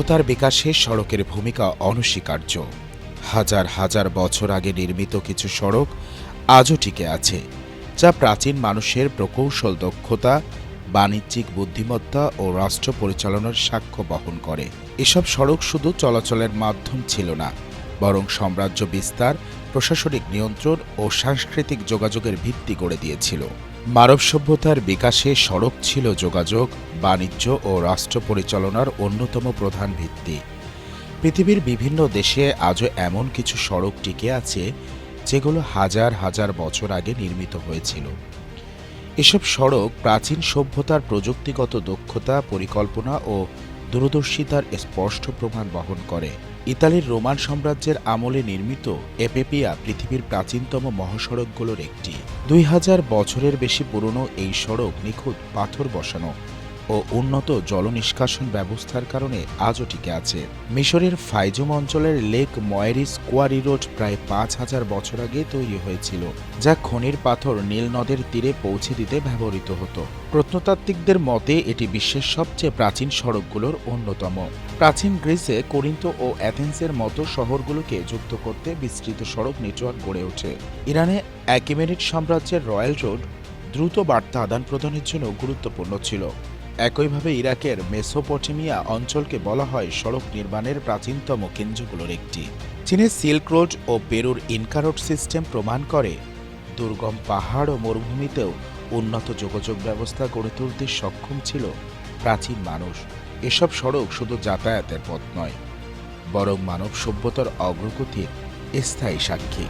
সভ্যতার বিকাশে সড়কের ভূমিকা অনস্বীকার্য। হাজার হাজার বছর আগে নির্মিত কিছু সড়ক আজও টিকে আছে, যা প্রাচীন মানুষের প্রকৌশল দক্ষতা, বাণিজ্যিক বুদ্ধিমত্তা ও রাষ্ট্র পরিচালনার সাক্ষ্য বহন করে। এসব সড়ক শুধু চলাচলের মাধ্যম ছিল না, বরং সাম্রাজ্য বিস্তার, প্রশাসনিক নিয়ন্ত্রণ ও সাংস্কৃতিক যোগাযোগের ভিত্তি করে দিয়েছিল। মানব সভ্যতার বিকাশে সড়ক ছিল যোগাযোগ, বাণিজ্য ও রাষ্ট্র পরিচালনার অন্যতম প্রধান ভিত্তি। পৃথিবীর বিভিন্ন দেশে আজও এমন কিছু সড়ক টিকে আছে, যেগুলো হাজার হাজার বছর আগে নির্মিত হয়েছিল। এসব সড়ক প্রাচীন সভ্যতার প্রযুক্তিগত দক্ষতা, পরিকল্পনা ও দূরদর্শিতার স্পষ্ট প্রমাণ বহন করে। ইতালির রোমান সাম্রাজ্যের আমলে নির্মিত এপেপিয়া পৃথিবীর প্রাচীনতম মহাসড়কগুলোর একটি। দুই হাজার বছরের বেশি পুরনো এই সড়ক নিখুঁত পাথর বসানো। ও উন্নত জল নিষ্কাশন ব্যবস্থার কারণে আজও টিকে আছে। মিশরের ফাইজুম অঞ্চলের লেক ময়েরিস কোয়ারি রোড প্রায় পাঁচ হাজার বছর আগে তৈরি হয়েছিল, যা খনির পাথর নীল নদের তীরে পৌঁছে দিতে ব্যবহৃত হতো। প্রত্নতাত্ত্বিকদের মতে, এটি বিশ্বের সবচেয়ে প্রাচীন সড়কগুলোর অন্যতম। প্রাচীন গ্রিসে করিন্ত ও অ্যাথেন্সের মতো শহরগুলোকে যুক্ত করতে বিস্তৃত সড়ক নেটওয়ার্ক গড়ে ওঠে। ইরানে অ্যাকিমেনিড সাম্রাজ্যের রয়্যাল রোড দ্রুত বার্তা আদান প্রদানের জন্য গুরুত্বপূর্ণ ছিল। একইভাবে ইরাকের মেসোপটেমিয়া অঞ্চলকে বলা হয় সড়ক নির্মাণের প্রাচীনতম কেন্দ্রগুলোর একটি। চীনের সিল্ক রোড ও পেরুর ইনকারোড সিস্টেম প্রমাণ করে, দুর্গম পাহাড় ও মরুভূমিতেও উন্নত যোগাযোগ ব্যবস্থা গড়ে তুলতে সক্ষম ছিল প্রাচীন মানুষ। এসব সড়ক শুধু যাতায়াতের পথ নয়, বরং মানব সভ্যতার অগ্রগতির স্থায়ী সাক্ষী।